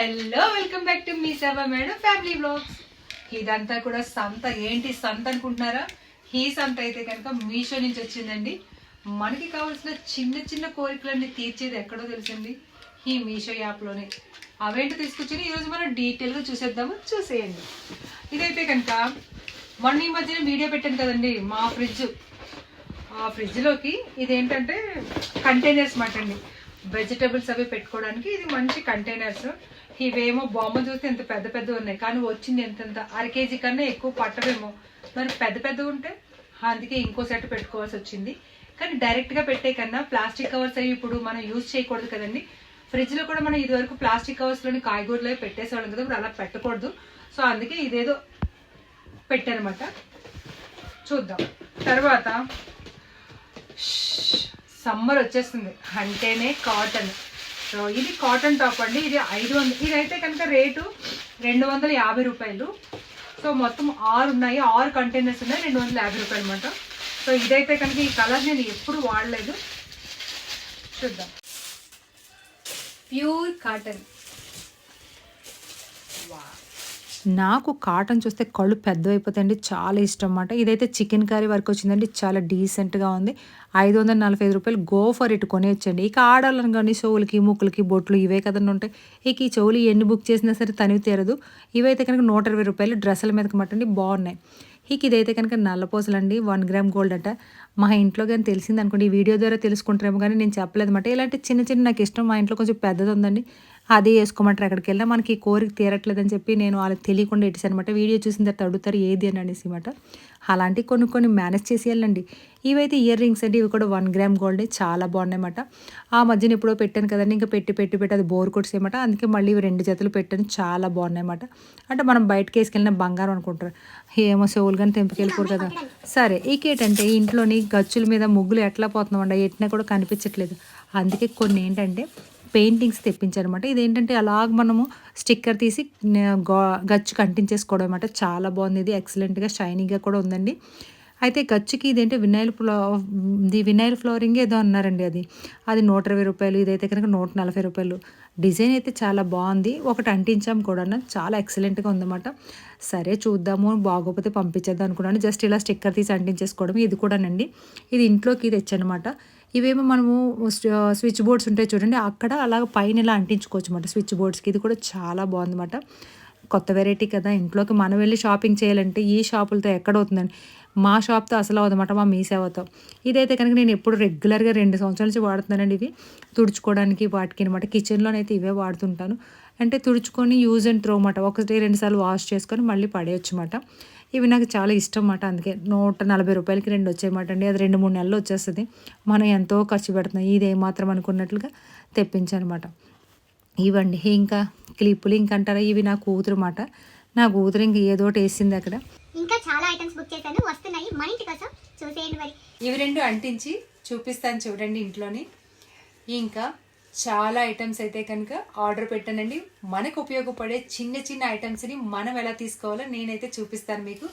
Hello welcome back to Mee Seva madam family blogs. ఇదంతా కూడా సంత. ఏంటి సంత అనుకుంటున్నారా? ఈ సంత అయితే కనుక మీషో నుంచి వచ్చిందండి. మనకి కావాల్సిన చిన్న చిన్న కోరికలన్నీ తీర్చేది ఎక్కడో తెలిసింది ఈ మీషో యాప్లోనే అవేంటో తీసుకొచ్చి ఈరోజు మనం డీటెయిల్గా చూసేద్దాము. చూసేయండి. ఇదైతే కనుక మొన్న ఈ మధ్యన వీడియో పెట్టాను కదండి మా ఫ్రిడ్జ్. ఆ ఫ్రిడ్జ్లోకి ఇదేంటంటే కంటైనర్స్ మాట అండి. వెజిటబుల్స్ అవి పెట్టుకోవడానికి ఇది మంచి కంటైనర్స్. ఇవేమో బొమ్మ చూస్తే ఎంత పెద్ద పెద్ద ఉన్నాయి కానీ వచ్చింది ఎంతెంత? అర కేజీ కన్నా ఎక్కువ పట్టవేమో. మరి పెద్ద పెద్ద ఉంటే? అందుకే ఇంకో సెట్ పెట్టుకోవాల్సి వచ్చింది. కానీ డైరెక్ట్గా పెట్టే కన్నా ప్లాస్టిక్ కవర్స్ అవి ఇప్పుడు మనం యూజ్ చేయకూడదు కదండి. ఫ్రిడ్జ్లో కూడా మనం ఇదివరకు ప్లాస్టిక్ కవర్స్లోని కాయగూరలు అవి పెట్టేసేవాళ్ళం కదా ఇప్పుడు అలా పెట్టకూడదు. సో అందుకే ఇదేదో పెట్టానమాట చూద్దాం. తర్వాత సమ్మర్ వచ్చేస్తుంది. అంటేనే కాటన్. సో ఇది కాటన్ టాప్ అండి. ఇది ఐదు వందలు ఇదైతే కనుక రేటు రెండు వందల యాభై రూపాయలు. సో మొత్తం ఆరు ఉన్నాయి. ఆరు కంటైనర్స్ ఉన్నాయి. రెండు వందల యాభై రూపాయలు అనమాట సో ఇదైతే కనుక ఈ కలర్ నేను ఎప్పుడు వాడలేదు. చూద్దాం. Pure cotton. నాకు కాటన్ చూస్తే కళ్ళు పెద్దవైపోతాయండి చాలా ఇష్టం అన్నమాట ఇదైతే చికెన్ కర్రీ వరకు వచ్చిందండి చాలా డీసెంట్గా ఉంది. ఐదు వందల నలభై ఐదు రూపాయలు గో ఫర్ ఇట్ కొనేయచ్చండి. ఇక ఆడాలని కానీ చెవులకి ముక్కులకి బొట్లు ఇవే కదండి ఉంటాయి. ఇక ఈ చెవులు ఎన్ని బుక్ చేసినా సరే తనివి తీరదు. ఇవైతే కనుక నూట ఇరవై రూపాయలు డ్రెస్సుల మీదకి మట్టండి బాగున్నాయి. ఇక ఇదైతే కనుక నల్లపోసలండి వన్ గ్రామ్ గోల్డ్ అట. మా ఇంట్లో కానీ తెలిసింది అనుకోండి ఈ వీడియో ద్వారా తెలుసుకుంటారేమో కానీ నేను చెప్పలేదు అనమాట ఇలాంటి చిన్న చిన్న నాకు ఇష్టం మా ఇంట్లో కొంచెం పెద్దది ఉందండి. అదే వేసుకోమంటారు అక్కడికి వెళ్ళినా మనకి ఈ కోరిక తీరట్లేదని చెప్పి నేను వాళ్ళకి తెలియకుండా ఇట్టాను అనమాట వీడియో చూసిన తర్వాత అడుగుతారు ఏది? అని అనేసి అనమాట అలాంటివి కొన్ని కొన్ని మేనేజ్ చేసి వెళ్ళండి. ఇవైతే ఇయర్ రింగ్స్ అండి ఇవి కూడా వన్ గ్రామ్ గోల్డ్ చాలా బాగున్నాయన్నమాట ఆ మధ్యన ఎప్పుడో పెట్టాను కదండి ఇంకా పెట్టి పెట్టి పెట్టి అది బోర్ కొట్టేసేయమాట అందుకే మళ్ళీ ఇవి రెండు జతలు పెట్టాను చాలా బాగున్నాయన్నమాట అంటే మనం బయటకి వేసుకెళ్ళిన బంగారం అనుకుంటారు. ఏమో చెవులు కానీ తెంపుకెళ్ళిపోరు కదా. సరే ఇంకేటంటే ఇంట్లోని గచ్చుల మీద ముగ్గులు ఎట్లా పోతున్నామండి? ఎట్టినా కూడా కనిపించట్లేదు. అందుకే కొన్ని ఏంటంటే పెయింటింగ్స్ తెప్పించారనమాట ఇదేంటంటే అలాగ మనము స్టిక్కర్ తీసి న- గచ్చుకి అంటించేసుకోవడం అనమాట చాలా బాగుంది ఇది. ఎక్సలెంట్గా షైనీగా కూడా ఉందండి. అయితే గచ్చుకి ఇదేంటి వినైల్ ఫ్లో ఇది వినైల్ ఫ్లోరింగ్ ఏదో అన్నారండి అది. అది నూట ఇరవై రూపాయలు ఇదైతే కనుక నూట నలభై రూపాయలు. డిజైన్ అయితే చాలా బాగుంది. ఒకటి అంటించాం కూడా చాలా ఎక్సలెంట్గా ఉందన్నమాట. సరే చూద్దాము బాగోపోతే పంపించేద్దాం అనుకున్నాను. జస్ట్ ఇలా స్టిక్కర్ తీసి అంటించేసుకోవడం ఇది కూడానండి. ఇది ఇంట్లోకి తెచ్చనమాట ఇవేమో మనము స్విచ్ బోర్డ్స్ ఉంటాయి చూడండి అక్కడ అలాగ పైన ఇలా అంటించుకోవచ్చు అనమాట స్విచ్ బోర్డ్స్కి ఇది కూడా చాలా బాగుందన్నమాట. కొత్త వెరైటీ కదా ఇంట్లోకి మనం వెళ్ళి షాపింగ్ చేయాలంటే ఈ షాపులతో ఎక్కడ అవుతుందండి? మా షాప్తో అసలు అవదమాట మా మీ సేవతో. ఇదైతే కనుక నేను ఎప్పుడు రెగ్యులర్గా రెండు సంవత్సరాల నుంచి వాడుతున్నానండి ఇవి. తుడుచుకోవడానికి వాటికి అనమాట కిచెన్లోనైతే ఇవే వాడుతుంటాను. అంటే తుడుచుకొని యూజ్ అండ్ త్రో అన్నమాట ఒకటి రెండుసార్లు వాష్ చేసుకొని మళ్ళీ పడేయచ్చు అన్నమాట ఇవి నాకు చాలా ఇష్టం అన్నమాట అందుకే నూట నలభై రూపాయలకి రెండు వచ్చాయన్నమాట అండి అది రెండు మూడు నెలలు వచ్చేస్తుంది. మనం ఎంతో ఖర్చు పెడుతున్నాం ఇది ఏమాత్రం అనుకున్నట్లుగా తెప్పించనమాట ఇవండి ఇంకా క్లిప్పులు ఇంకంటారా ఇవి నా కూతురు మాట నా కూతురు ఇంక ఏదో ఒకటి వేసింది అక్కడ. చాలా ఐటమ్స్ బుక్ చేశాను. వస్తున్నాయి. మన ఇంటి కోసం చూసేయండి మరి. ఇవి రెండు అంటించి చూపిస్తాను చూడండి ఇంట్లోని. ఇంకా చాలా ఐటమ్స్ అయితే కనుక ఆర్డర్ పెట్టానండి. మనకు ఉపయోగపడే చిన్న చిన్న ఐటమ్స్ని మనం ఎలా తీసుకోవాలో నేనైతే చూపిస్తాను మీకు.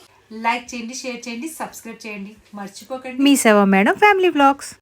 లైక్ చేయండి షేర్ చేయండి సబ్స్క్రైబ్ చేయండి. మర్చిపోకండి. మీ సేవ మేడం ఫ్యామిలీ బ్లాగ్స్